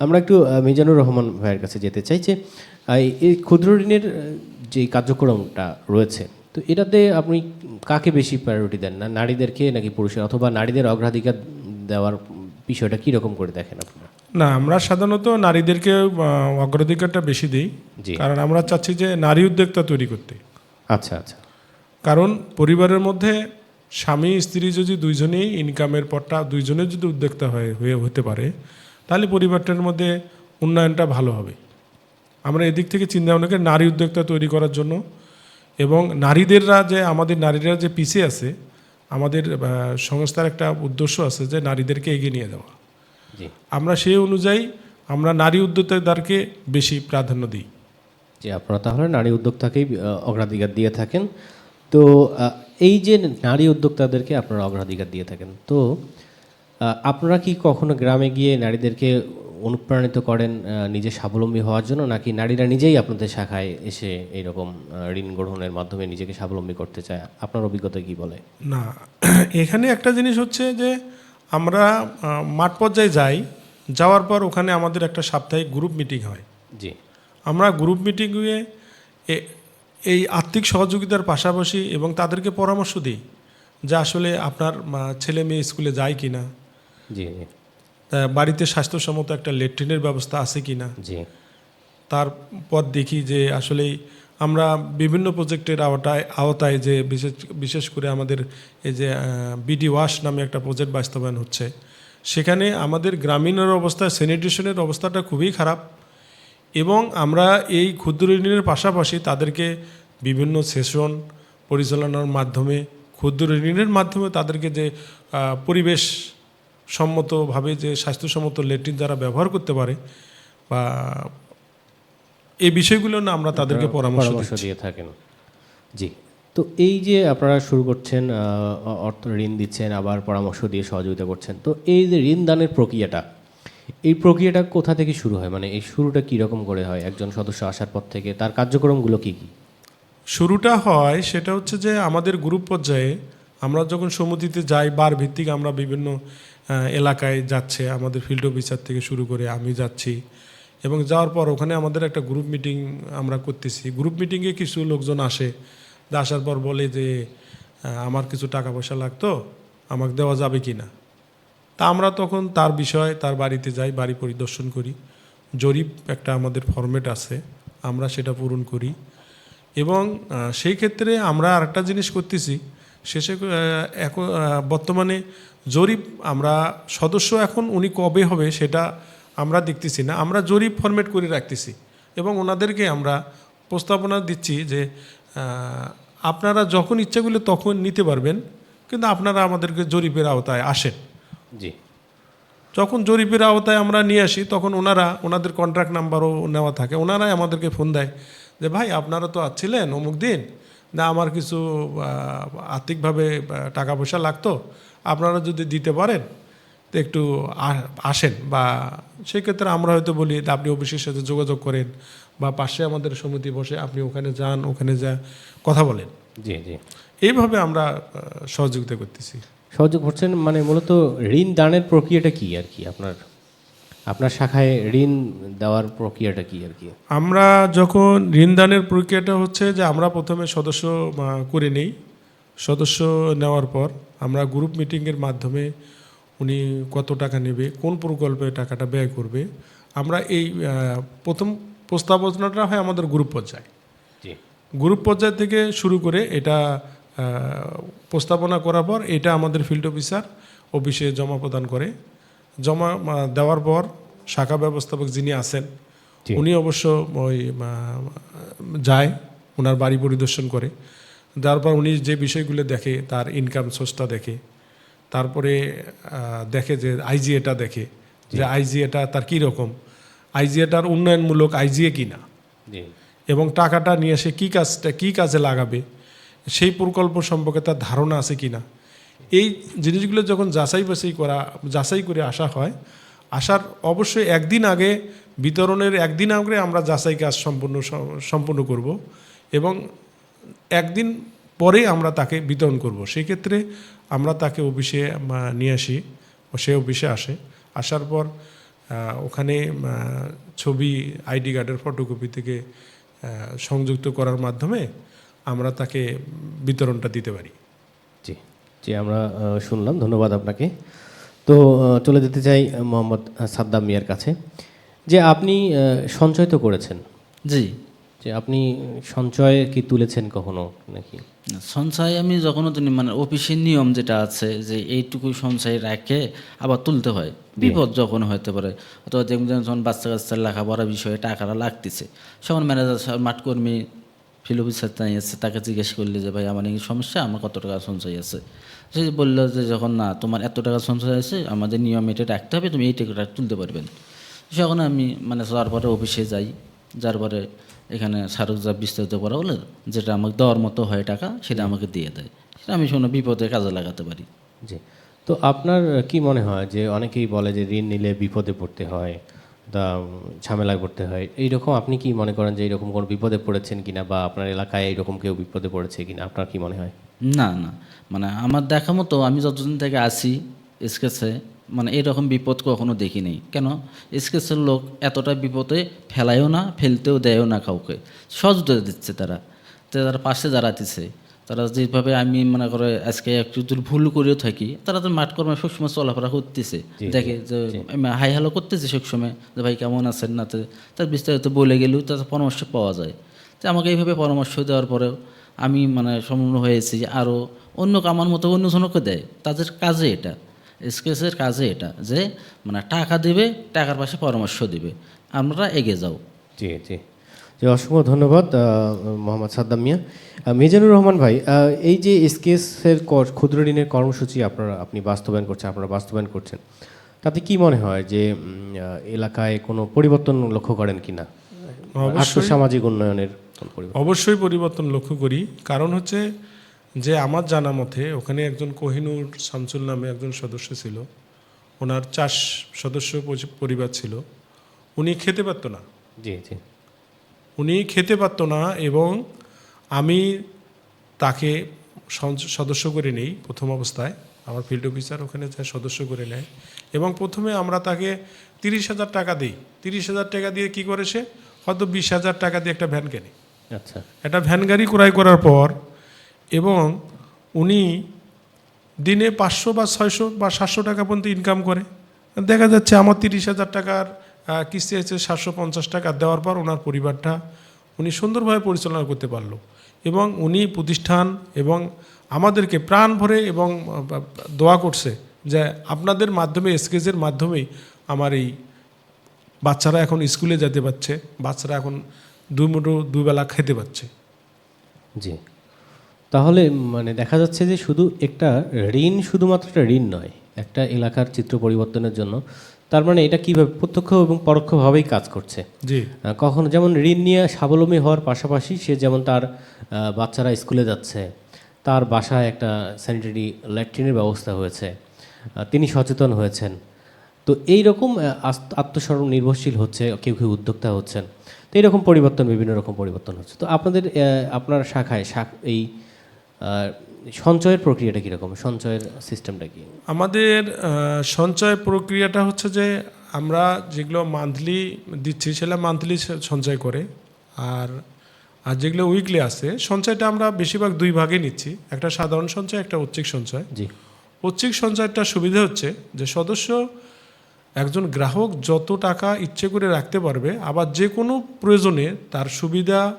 আমরা একটু মিজানুর রহমান ভাইয়ের কাছে যেতে চাই যে এই ক্ষুদ্র ঋণের যে কার্যক্রমটা রয়েছে তো এটাতে আপনি কাকে বেশি প্রায়োরিটি দেন? না নারীদেরকে নাকি পুরুষের? অথবা নারীদের অগ্রাধিকার দেওয়ার বিষয়টা কীরকম করে দেখেন আপনারা? না আমরা সাধারণত নারীদেরকে অগ্রাধিকারটা বেশি দিই। জি। কারণ আমরা চাচ্ছি যে নারী উদ্যোক্তা তৈরি করতে। আচ্ছা আচ্ছা। কারণ পরিবারের মধ্যে স্বামী স্ত্রী যদি দুইজনেই ইনকামের পরটা দুইজনের যদি উদ্যোক্তা হয়ে হয়ে হতে পারে তাহলে পরিবারটার মধ্যে উন্নয়নটা ভালো হবে। আমরা এদিক থেকে চিন্তা ভাবনা করি নারী উদ্যোক্তা তৈরি করার জন্য এবং নারীদেররা যে আমাদের নারীরা যে পিছিয়ে আছে আমাদের সংস্থার একটা উদ্দেশ্য আছে যে নারীদেরকে এগিয়ে নিয়ে যাওয়া। আমরা সেই অনুযায়ী আমরা নারী উদ্যোক্তাদেরকে বেশি প্রাধান্য দিই। যে আপনারা তাহলে নারী উদ্যোক্তাকেই অগ্রাধিকার দিয়ে থাকেন। তো এই যে নারী উদ্যোক্তাদেরকে আপনারা অগ্রাধিকার দিয়ে থাকেন তো আপনারা কি কখনো গ্রামে গিয়ে নারীদেরকে অনুপ্রাণিত করেন নিজে স্বাবলম্বী হওয়ার জন্য? নাকি নারীরা নিজেই আপনাদের শাখায় এসে এইরকম ঋণ গ্রহণের মাধ্যমে নিজেকে স্বাবলম্বী করতে চায়? আপনার অভিজ্ঞতা কি বলে? না এখানে একটা জিনিস হচ্ছে যে আমরা মাঠ পর্যায়ে যাই যাওয়ার পর ওখানে আমাদের একটা সাপ্তাহিক গ্রুপ মিটিং হয়। জি। আমরা গ্রুপ মিটিংয়ে এই আর্থিক সহযোগিতার পাশাপাশি এবং তাদেরকে পরামর্শ দিই যে আসলে আপনার ছেলে মেয়ে স্কুলে যায় কি না জি জি। বাড়িতে স্বাস্থ্যসম্মত একটা ল্যাট্রিনের ব্যবস্থা আছে কি না জি তারপর দেখি যে আসলেই আমরা বিভিন্ন প্রজেক্টের আওতায় আওতায় যে বিশেষ বিশেষ করে আমাদের এই যে বিডি ওয়াশ নামে একটা প্রজেক্ট বাস্তবায়ন হচ্ছে। সেখানে আমাদের গ্রামীণের অবস্থা স্যানিটেশনের অবস্থাটা খুবই খারাপ এবং আমরা এই ক্ষুদ্র ঋণের পাশাপাশি তাদেরকে বিভিন্ন সেশন পরিচালনার মাধ্যমে ক্ষুদ্র ঋণের মাধ্যমে তাদেরকে যে পরিবেশ সম্মতভাবে যে স্বাস্থ্যসম্মত ল্যাট্রিন যারা ব্যবহার করতে পারে বা এই বিষয়গুলো না আমরা তাদেরকে পরামর্শ দিয়ে থাকেন। জি। তো এই যে আপনারা শুরু করছেন অর্থ ঋণ দিচ্ছেন আবার পরামর্শ দিয়ে সহযোগিতা করছেন তো এই যে ঋণ দানের প্রক্রিয়াটা এই প্রক্রিয়াটা কোথা থেকে শুরু হয়? মানে এই শুরুটা কী রকম করে হয়? একজন সদস্য আসার পর থেকে তার কার্যক্রমগুলো কী কী? শুরুটা হয় সেটা হচ্ছে যে আমাদের গ্রুপ পর্যায়ে আমরা যখন সমিতিতে যাই বার ভিত্তিক আমরা বিভিন্ন এলাকায় যাচ্ছে, আমাদের ফিল্ড অফিসার থেকে শুরু করে আমি যাচ্ছি। এবং যাওয়ার পর ওখানে আমাদের একটা গ্রুপ মিটিং আমরা করতেছি। গ্রুপ মিটিংয়ে কিছু লোকজন আসে। আসার পর বলে যে আমার কিছু টাকা পয়সা লাগতো, আমাকে দেওয়া যাবে কি না তা আমরা তখন তার বিষয়, তার বাড়িতে যাই, বাড়ি পরিদর্শন করি। জরিপ একটা আমাদের ফরম্যাট আছে, আমরা সেটা পূরণ করি। এবং সেই ক্ষেত্রে আমরা আরেকটা জিনিস করতেছি শেষে এখন বর্তমানে জরিপ আমরা সদস্য এখন উনি কবে হবে সেটা আমরা দেখতেছি না। আমরা জরিপ ফরম্যাট করে রাখতেছি এবং ওনাদেরকে আমরা প্রস্তাবনা দিচ্ছি যে আপনারা যখন ইচ্ছা করলে তখন নিতে পারবেন কিন্তু আপনারা আমাদেরকে জরিপের আওতায় আসেন। জি। যখন জরিপের আওতায় আমরা নিয়ে আসি তখন ওনারা ওনাদের কন্ট্রাক্ট নাম্বারও নেওয়া থাকে। ওনারাই আমাদেরকে ফোন দেয় যে ভাই আপনারা তো ছিলেন অমুক দিন না আমার কিছু আর্থিকভাবে টাকা পয়সা লাগতো আপনারা যদি দিতে পারেন তো একটু আসেন বা সেক্ষেত্রে আমরা হয়তো বলি আপনি অফিসের সাথে যোগাযোগ করেন বা পাশে আমাদের সমিতি বসে আপনি ওখানে যান ওখানে যা কথা বলেন। জি জি। এইভাবে আমরা সহযোগিতা করতেছি। সহযোগ করছেন মানে মূলত ঋণ দানের প্রক্রিয়াটা কি আর কি আপনার? আপনার শাখায় ঋণ দেওয়ার প্রক্রিয়াটা কি আর কি? আমরা যখন ঋণ দানের প্রক্রিয়াটা হচ্ছে যে আমরা প্রথমে সদস্য করে নেই। সদস্য নেওয়ার পর আমরা গ্রুপ মিটিংয়ের মাধ্যমে উনি কত টাকা নেবে কোন প্রকল্পে টাকাটা ব্যয় করবে আমরা এই প্রথম প্রস্তাবনাটা হয় আমাদের গ্রুপ পর্যায়ে। গ্রুপ পর্যায় থেকে শুরু করে এটা প্রস্তাবনা করার পর এটা আমাদের ফিল্ড অফিসার অফিসে জমা প্রদান করে। জমা দেওয়ার পর শাখা ব্যবস্থাপক যিনি আছেন উনি অবশ্য ওই যায় ওনার বাড়ি পরিদর্শন করে। যার পর উনি যে বিষয়গুলো দেখে তার ইনকাম সোর্সটা দেখে তারপরে দেখে যে আইজিএটা দেখে যে আইজিএটা তার কী রকম আইজিএটার উন্নয়নমূলক আইজিএ কিনা জি। এবং টাকাটা নিয়ে এসে কী কাজটা কী কাজে লাগাবে সেই প্রকল্প সম্পর্কে তার ধারণা আছে কি না এই জিনিসগুলো যখন যাচাই বাছাই করা, যাচাই করে আসা হয়, আসার অবশ্যই একদিন আগে, বিতরণের একদিন আগে আমরা যাচাই কাজ সম্পূর্ণ সম্পূর্ণ করব এবং একদিন পরে আমরা তাকে বিতরণ করব। সেই ক্ষেত্রে আমরা তাকে অফিসে নিয়ে আসি সে অফিসে আসে। আসার পর ওখানে ছবি, আইডি কার্ডের ফটোকপি থেকে সংযুক্ত করার মাধ্যমে আমরা তাকে বিতরণটা দিতে পারি। জি। জি আমরা শুনলাম ধন্যবাদ আপনাকে। তো চলে যেতে চাই মোহাম্মদ সাদ্দাম মিয়ার কাছে। যে আপনি সঞ্চয় তো করেছেন। জি। যে আপনি সঞ্চয় কি তুলেছেন কখনো নাকি? সঞ্চয় আমি যখনও তুমি মানে অফিসের নিয়ম যেটা আছে যে এইটুকু সঞ্চয় রাখে আবার তুলতে হয়। বিপদ যখন হতে পারে অথবা দেখবেন যখন বাচ্চা কাচ্চার লেখাপড়া বিষয়ে টাকাটা লাগতেছে। তখন ম্যানেজার মাঠকর্মী ফিল অফিসার তাই আছে, তাকে জিজ্ঞেস করলে যে, ভাই, আমার এই সমস্যা, আমার কত টাকা সঞ্চয় আছে? সে বলল যে, যখন না, তোমার এত টাকা সঞ্চয় আছে, আমাদের নিয়ম এটা রাখতে হবে, তুমি এই টাকাটা তুলতে পারবেন। যখন আমি মানে তারপরে অফিসে যাই, যার পরে এখানে স্মারক যা বিস্তারিত করা হলে যেটা আমাকে দেওয়ার মতো হয় টাকা, সেটা আমাকে দিয়ে দেয়। সেটা আমি শোনো বিপদে কাজে লাগাতে পারি। জি। তো আপনার কি মনে হয় যে, অনেকেই বলে যে, ঋণ নিলে বিপদে পড়তে হয়। ঝামেলায় পড়তে হয়। এইরকম আপনি কি মনে করেন যে এইরকম কোনো বিপদে পড়েছেন কিনা বা আপনার এলাকায় এইরকম কেউ বিপদে পড়েছে কিনা? আপনার কি মনে হয়? না না। মানে আমার দেখা মতো আমি যতদিন থেকে আসি স্কেচে মানে এরকম বিপদ কখনো দেখি নেই। কেন? স্কেচের লোক এতটা বিপদে ফেলায়ও না, ফেলতেও দেয়ও না কাউকে। সহজতা দিচ্ছে তারা। তারা পাশে দাঁড়াতেছে তারা যেভাবে আমি মনে করে আজকে একটু যদি ভুল করেও থাকি তারা তো মাঠ কর্মে সবসময় চলাফেরা করতেছে। দেখে যে হাই হ্যালো করতেছে সবসময় যে ভাই কেমন আছেন না তার বিস্তারিত বলে গেলেও তার পরামর্শ পাওয়া যায়। তো আমাকে এইভাবে পরামর্শ দেওয়ার পরেও আমি মানে সম্পূর্ণ হয়েছি যে আরও অন্য কামার মতো অন্য জনকে দেয়। তাদের কাজে এটা স্কেচের কাজে এটা যে মানে টাকা দেবে টাকার পাশে পরামর্শ দেবে। আমরা এগিয়ে যাও। জি জি। জি অসংখ্য ধন্যবাদ মোহাম্মদ সাদ্দাম মিয়া। মিজানুর রহমান ভাই এই যে এসকেএসের ক্ষুদ্র ঋণের কর্মসূচি আপনারা আপনি বাস্তবায়ন করছেন আপনারা বাস্তবায়ন করছেন তাতে কি মনে হয় যে এলাকায় কোনো পরিবর্তন লক্ষ্য করেন কিনা? সামাজিক উন্নয়নের অবশ্যই পরিবর্তন লক্ষ্য করি। কারণ হচ্ছে যে আমার জানা মতে ওখানে একজন কোহিনুর শামসুল নামে একজন সদস্য ছিল। ওনার চাষ সদস্য পরিবার ছিল। উনি খেতে পারতো না। জি জি। উনি খেতে পারতো না এবং আমি তাকে সদস্য করে নেই প্রথম অবস্থায়। আমার ফিল্ড অফিসার ওখানে যা সদস্য করে নেয় এবং প্রথমে আমরা তাকে তিরিশ হাজার টাকা দিই। তিরিশ হাজার টাকা দিয়ে কি করে সে? হয়তো বিশ হাজার টাকা দিয়ে একটা ভ্যান কেনে। আচ্ছা। একটা ভ্যান গাড়ি ক্রয় করার পর এবং উনি দিনে পাঁচশো বা ছয়শো বা সাতশো টাকা পর্যন্ত ইনকাম করে। দেখা যাচ্ছে আমার তিরিশ হাজার টাকার কিস্তি আছে সাতশো পঞ্চাশ টাকা। দেওয়ার পর ওনার পরিবারটা উনি সুন্দরভাবে পরিচালনা করতে পারল। এবং উনি প্রতিষ্ঠান এবং আমাদেরকে প্রাণ ভরে এবং দোয়া করছে যে আপনাদের মাধ্যমে, এসকেজের মাধ্যমেই আমার এই বাচ্চারা এখন স্কুলে যেতে পারছে। বাচ্চারা এখন দুই মুঠো দুবেলা খেতে পাচ্ছে জি। তাহলে মানে দেখা যাচ্ছে যে শুধু একটা ঋণ শুধুমাত্র একটা ঋণ নয়, একটা এলাকার চিত্র পরিবর্তনের জন্য তার মানে এটা কীভাবে প্রত্যক্ষ এবং পরোক্ষভাবেই কাজ করছে। জি। কখনো যেমন ঋণ নিয়ে স্বাবলম্বী হওয়ার পাশাপাশি সে যেমন তার বাচ্চারা স্কুলে যাচ্ছে তার বাসায় একটা স্যানিটারি ল্যাট্রিনের ব্যবস্থা হয়েছে তিনি সচেতন হয়েছেন। তো এই রকম আত্মস্মরণ নির্ভরশীল হচ্ছে কেউ কেউ উদ্যোক্তা হচ্ছেন। তো এইরকম পরিবর্তন বিভিন্ন রকম পরিবর্তন হচ্ছে। তো আপনাদের আপনার শাখায় শাখ এই সঞ্চয়ের প্রক্রিয়াটা কীরকম? সঞ্চয়ের সিস্টেমটা কি? আমাদের সঞ্চয় প্রক্রিয়াটা হচ্ছে যে আমরা যেগুলো মান্থলি দিচ্ছি সেটা মান্থলি সঞ্চয় করে। আর আর যেগুলো উইকলি আছে সঞ্চয়টা আমরা বেশিরভাগ দুই ভাগে নিচ্ছি। একটা সাধারণ সঞ্চয় একটা ঐচ্ছিক সঞ্চয়। জি। ঐচ্ছিক সঞ্চয়টা সুবিধা হচ্ছে যে সদস্য একজন গ্রাহক যত টাকা ইচ্ছে করে রাখতে পারবে আবার যে কোনো প্রয়োজনে তার সুবিধা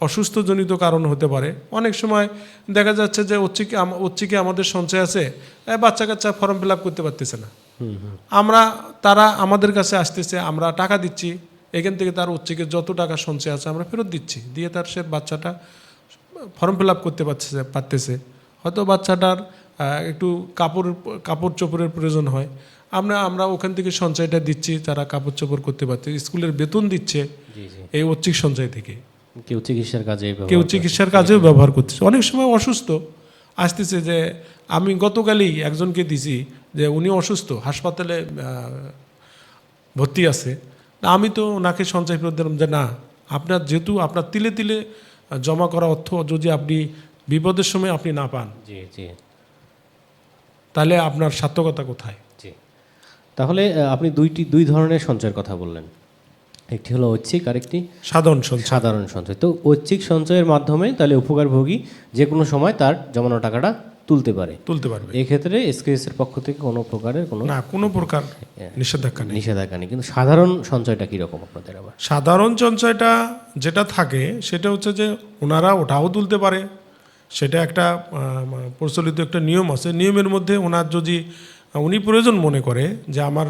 অসুস্থজনিত কারণ হতে পারে। অনেক সময় দেখা যাচ্ছে যে আম- ঐচ্ছিকে আমাদের সঞ্চয় আছে বাচ্চা কাচ্চা ফর্ম ফিল আপ করতে পারতেছে না। আমরা তারা আমাদের কাছে আসতেছে আমরা টাকা দিচ্ছি এখান থেকে তার ঐচ্ছিকে যত টাকা সঞ্চয় আছে আমরা ফেরত দিচ্ছি দিয়ে তার সে বাচ্চাটা ফর্ম ফিল আপ করতে পারছে পারতেছে। হয়তো বাচ্চাটার একটু কাপড় কাপড় চোপড়ের প্রয়োজন হয়। আমরা আমরা ওখান থেকে সঞ্চয়টা দিচ্ছি তারা কাপড় চোপড় করতে পারছে স্কুলের বেতন দিচ্ছে এই ঐচ্ছিক সঞ্চয় থেকে। কেউ চিকিৎসার কাজে কেউ চিকিৎসার কাজেও ব্যবহার করতেছে। অনেক সময় অসুস্থ। আসতেছে যে আমি গতকালই একজনকে দিছি যে উনি অসুস্থ হাসপাতালে ভর্তি আছে। আমি তো ওনাকে সঞ্চয় ফেরত দিলাম যে না আপনার যেহেতু আপনার তিলে তিলে জমা করা অর্থ যদি আপনি বিপদের সময় আপনি না পান জি জি। তাহলে আপনার সার্থকতা কোথায়? জি। তাহলে আপনি দুইটি দুই ধরনের সঞ্চয়ের কথা বললেন। একটি হলো ঐচ্ছিক আরেকটি সাধারণ সঞ্চয়। সাধারণ সঞ্চয়। তো ঐচ্ছিক সঞ্চয়ের মাধ্যমে তাহলে উপকারভোগী যে কোনো সময় তার জমানো টাকাটা তুলতে পারে। তুলতে পারবে। এক্ষেত্রে এসকেএস এর পক্ষ থেকে কোনো প্রকারের কোনো না কোনো প্রকার নিষেধাজ্ঞা নেই। নিষেধাজ্ঞা নেই। কিন্তু সাধারণ সঞ্চয়টা কীরকম আপনাদের আবার? সাধারণ সঞ্চয়টা যেটা থাকে সেটা হচ্ছে যে ওনারা ওটাও তুলতে পারে। সেটা একটা প্রচলিত একটা নিয়ম আছে। নিয়মের মধ্যে ওনার যদি উনি প্রয়োজন মনে করে যে আমার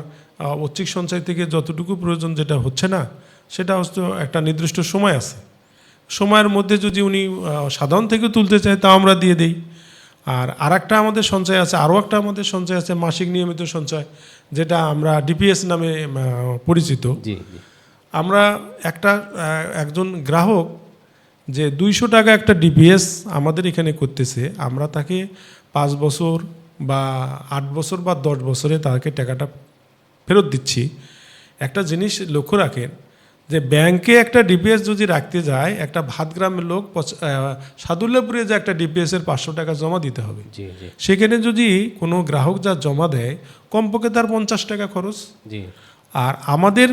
ঐচ্ছিক সঞ্চয় থেকে যতটুকু প্রয়োজন যেটা হচ্ছে না সেটা হচ্ছে একটা নির্দিষ্ট সময় আছে। সময়ের মধ্যে যদি উনি সাধারণ থেকে তুলতে চায় তা আমরা দিয়ে দিই। আর আর একটা আমাদের সঞ্চয় আছে আরও একটা আমাদের সঞ্চয় আছে মাসিক নিয়মিত সঞ্চয় যেটা আমরা ডিপিএস নামে পরিচিত। আমরা একটা একজন গ্রাহক যে দুইশো টাকা একটা ডিপিএস আমাদের এখানে করতেছে আমরা তাকে পাঁচ বছর বা আট বছর বা দশ বছরে তাকে টাকাটা ফেরত দিচ্ছি। একটা জিনিস লক্ষ্য রাখেন যে ব্যাংকে একটা ডিপিএস যদি রাখতে যায় একটা ভাত গ্রামের লোক সাদুল্লাপুরে যে একটা ডিপিএসের পাঁচশো টাকা জমা দিতে হবে। সেখানে যদি কোনো গ্রাহক যা জমা দেয় কমপক্ষে তার পঞ্চাশ টাকা খরচ। আর আমাদের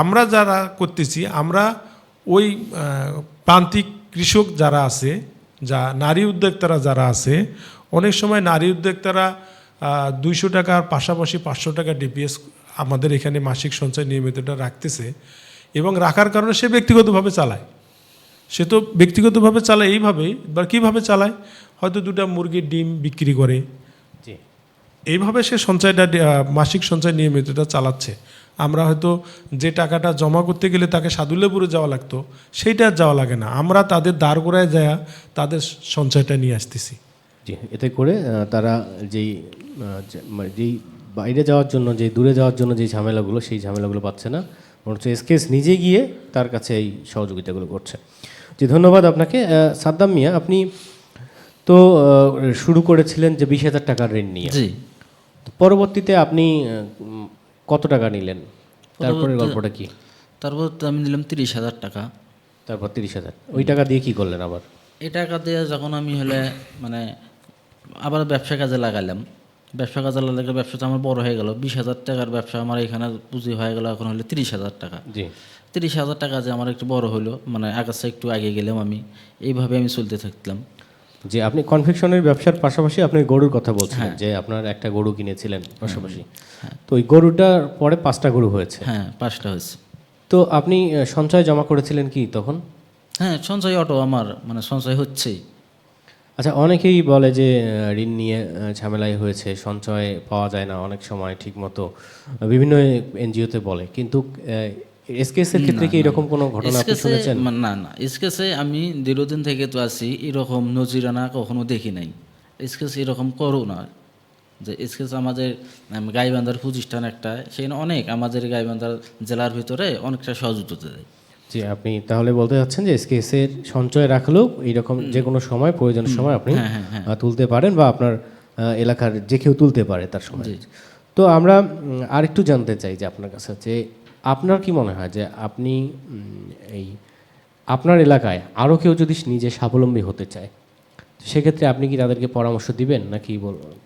আমরা যারা করতেছি আমরা ওই প্রান্তিক কৃষক যারা আছে যা নারী উদ্যোক্তারা যারা আছে অনেক সময় নারী উদ্যোক্তারা দুইশো টাকার পাশাপাশি পাঁচশো টাকা ডিপিএস আমাদের এখানে মাসিক সঞ্চয় নিয়মিতটা রাখতেছে এবং রাখার কারণে সে ব্যক্তিগতভাবে চালায়। সে তো ব্যক্তিগতভাবে চালায় এইভাবেই বা কীভাবে চালায়? হয়তো দুটা মুরগির ডিম বিক্রি করে। এইভাবে সে সঞ্চয়টা মাসিক সঞ্চয় নিয়মিতটা চালাচ্ছে। আমরা হয়তো যে টাকাটা জমা করতে গেলে তাকে সাদুল্যপুরে যাওয়া লাগতো সেইটা যাওয়া লাগে না। আমরা তাদের দাঁড় গোড়ায় যায় তাদের সঞ্চয়টা নিয়ে আসতেছি। জি এতে করে তারা যেই মানে যেই বাইরে যাওয়ার জন্য যে দূরে যাওয়ার জন্য যে ঝামেলাগুলো সেই ঝামেলাগুলো পাচ্ছে না। বরঞ্চ এসকেস নিজে গিয়ে তার কাছে এই সহযোগিতাগুলো করছে। জি ধন্যবাদ আপনাকে। সাদ্দাম মিয়া আপনি তো শুরু করেছিলেন যে বিশ হাজার টাকার ঋণ নিয়ে। জি। পরবর্তীতে আপনি কত টাকা নিলেন? তারপরে গল্পটা কি? তারপর আমি নিলাম তিরিশ হাজার টাকা। তারপর তিরিশ হাজার। ওই টাকা দিয়ে কি করলেন আবার? এই টাকা দিয়ে যখন আমি হলে মানে আবার ব্যবসা কাজে লাগালাম। ব্যবসা কাজে লাগালে ব্যবসাটা আমার বড় হয়ে গেল। বিশ হাজার টাকার ব্যবসা আমার এখানে পুঁজি হয়ে গেল এখন হলে তিরিশ হাজার টাকা। জি। তিরিশ হাজার টাকা যে আমার একটু বড় হলো মানে আকাশে একটু আগে গেলাম আমি এইভাবে আমি চলতে থাকতাম। যে আপনি কনফেকশনের ব্যবসার পাশাপাশি আপনি গরুর কথা বলছিলেন যে আপনার একটা গরু কিনেছিলেন পাশাপাশি। তো ওই গরুটার পরে পাঁচটা গরু হয়েছে। হ্যাঁ পাঁচটা হয়েছে। তো আপনি সঞ্চয় জমা করেছিলেন কি তখন? হ্যাঁ সঞ্চয় অটো আমার মানে সঞ্চয় হচ্ছেই। আচ্ছা অনেকেই বলে যে ঋণ নিয়ে ঝামেলাই হয়েছে সঞ্চয় পাওয়া যায় না অনেক সময় ঠিক মতো। বিভিন্ন এনজিওতে বলে কিন্তু এসকেএস এর ক্ষেত্রে কি এরকম কোনো ঘটনা আপনি শুনেছেন? না না। স্কেচে আমি দীর্ঘদিন থেকে তো আছি এরকম নজিরানা কখনো দেখি নাই। স্কেচ এরকম করো না। যে স্কেচ আমাদের গাইবান্ধার প্রতিষ্ঠান একটা সেখানে অনেক আমাদের গাইবান্ধার জেলার ভিতরে অনেকটা সহযোগিতা দেয়। জি আপনি তাহলে বলতে চাচ্ছেন যে এসকেএস এর সঞ্চয় রাখলেও এইরকম যে কোনো সময় প্রয়োজনের সময় আপনি হ্যাঁ, হ্যাঁ, হ্যাঁ। তুলতে পারেন বা আপনার এলাকার যে কেউ তুলতে পারে তার সময়। তো আমরা আরেকটু জানতে চাই যে আপনার কাছে যে আপনার কি মনে হয় যে আপনি এই আপনার এলাকায় আরও কেউ যদি নিজে স্বাবলম্বী হতে চায় সেক্ষেত্রে আপনি কি তাদেরকে পরামর্শ দিবেন নাকি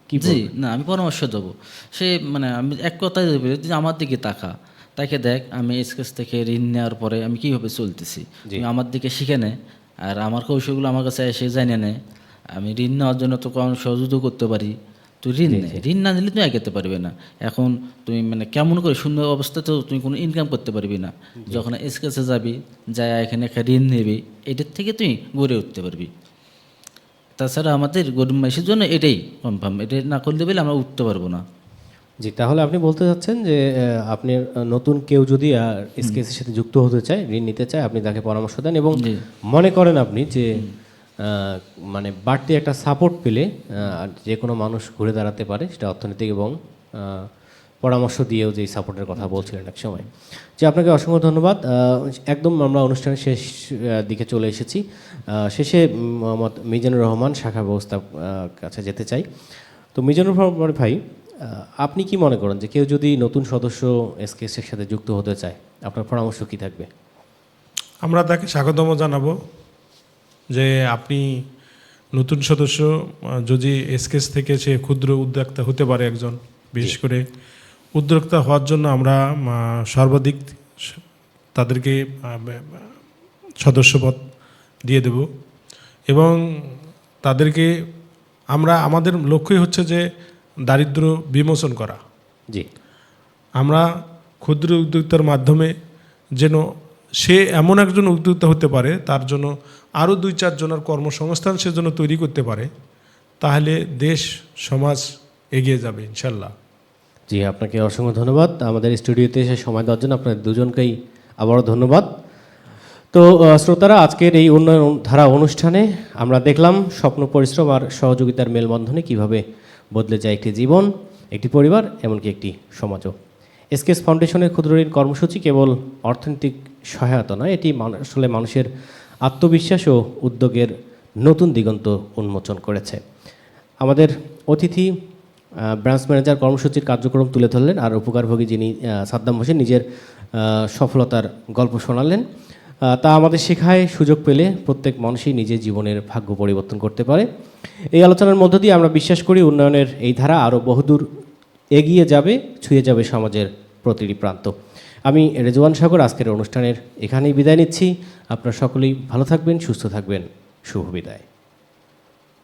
কি জি না আমি পরামর্শ দেবো। সে মানে আমি এক কথায় দেবে যে আমার দিকে তাকা তাকে দেখ আমি স্কেচ থেকে ঋণ নেওয়ার পরে আমি কীভাবে চলতেছি? তুমি আমার দিকে শিখে নে আর আমার কৌশলগুলো আমার কাছে এসে জানিয়ে নে। আমি ঋণ নেওয়ার জন্য তোকে আমি সহযোগিতা করতে পারি। তুই ঋণ ঋণ না নিলে তুমি এগোতে পারবে না। এখন তুমি মানে কেমন করে সুন্দর অবস্থাতেও তুমি কোনো ইনকাম করতে পারবি না। যখন স্কেচে যাবি যাই এখানে একটা ঋণ নেবি এটার থেকে তুই গড়ে উঠতে পারবি। তাছাড়া আমাদের গরিব মানুষের জন্য এটাই কনফার্ম এটা না করলে বলে আমরা উঠতে পারব না। জি তাহলে আপনি বলতে চাচ্ছেন যে আপনি নতুন কেউ যদি এসকেএস এর সাথে যুক্ত হতে চায় ঋণ নিতে চায় আপনি তাকে পরামর্শ দেন এবং মনে করেন আপনি যে মানে বাড়তি একটা সাপোর্ট পেলে যে কোনো মানুষ ঘুরে দাঁড়াতে পারে সেটা অর্থনৈতিক এবং পরামর্শ দিয়েও যে সাপোর্টের কথা বলছিলেন এক সময়। যে আপনাকে অসংখ্য ধন্যবাদ। একদম আমরা অনুষ্ঠানের শেষ দিকে চলে এসেছি। শেষে মোহাম্মদ মিজানুর রহমান শাখা ব্যবস্থা কাছে যেতে চাই। তো মিজানুর রহমান ভাই আপনি কি মনে করেন যে কেউ যদি নতুন সদস্য এসকেএস এর সাথে যুক্ত হতে চায় আপনার পরামর্শ কি থাকবে? আমরা তাকে স্বাগতম জানাব যে আপনি নতুন সদস্য যদি এসকেস থেকে সে ক্ষুদ্র উদ্যোক্তা হতে পারে একজন বিশেষ করে উদ্যোক্তা হওয়ার জন্য আমরা সর্বাধিক তাদেরকে সদস্যপদ দিয়ে দেব এবং তাদেরকে আমরা আমাদের লক্ষ্যই হচ্ছে যে দারিদ্র বিমোচন করা। জি। আমরা ক্ষুদ্র উদ্যোক্তার মাধ্যমে যেন সে এমন একজন উদ্যোক্তা হতে পারে তার জন্য আরও দুই চারজনের কর্মসংস্থান সে যেন তৈরি করতে পারে তাহলে দেশ সমাজ এগিয়ে যাবে ইনশাল্লাহ। জি আপনাকে অসংখ্য ধন্যবাদ। আমাদের স্টুডিওতে এসে সময় দেওয়ার জন্য আপনাদের দুজনকেই আবারও ধন্যবাদ। তো শ্রোতারা আজকের এই উন্নয়ন ধারা অনুষ্ঠানে আমরা দেখলাম স্বপ্ন পরিশ্রম আর সহযোগিতার মেলবন্ধনে কীভাবে বদলে যায় একটি জীবন, একটি পরিবার, এমনকি একটি সমাজও। এসকেএস ফাউন্ডেশনের ক্ষুদ্র ঋণ কর্মসূচি কেবল অর্থনৈতিক সহায়তা নয়, এটি আসলে মানুষের আত্মবিশ্বাস ও উদ্যোগের নতুন দিগন্ত উন্মোচন করেছে। আমাদের অতিথি ব্রাঞ্চ ম্যানেজার কর্মসূচির কার্যক্রম তুলে ধরলেন, আর উপকারভোগী যিনি সাদ্দাম হোসেন নিজের সফলতার গল্প শোনালেন। তা আমাদের শেখায় সুযোগ পেলে প্রত্যেক মানুষই নিজের জীবনের ভাগ্য পরিবর্তন করতে পারে। এই আলোচনার মধ্য দিয়ে আমরা বিশ্বাস করি উন্নয়নের এই ধারা আরও বহুদূর এগিয়ে যাবে, ছুঁয়ে যাবে সমাজের প্রতিটি প্রান্ত। আমি রেজওয়ান সাগর, আজকের অনুষ্ঠানের এখানেই বিদায় নিচ্ছি। আপনারা সকলেই ভালো থাকবেন, সুস্থ থাকবেন। শুভ বিদায়।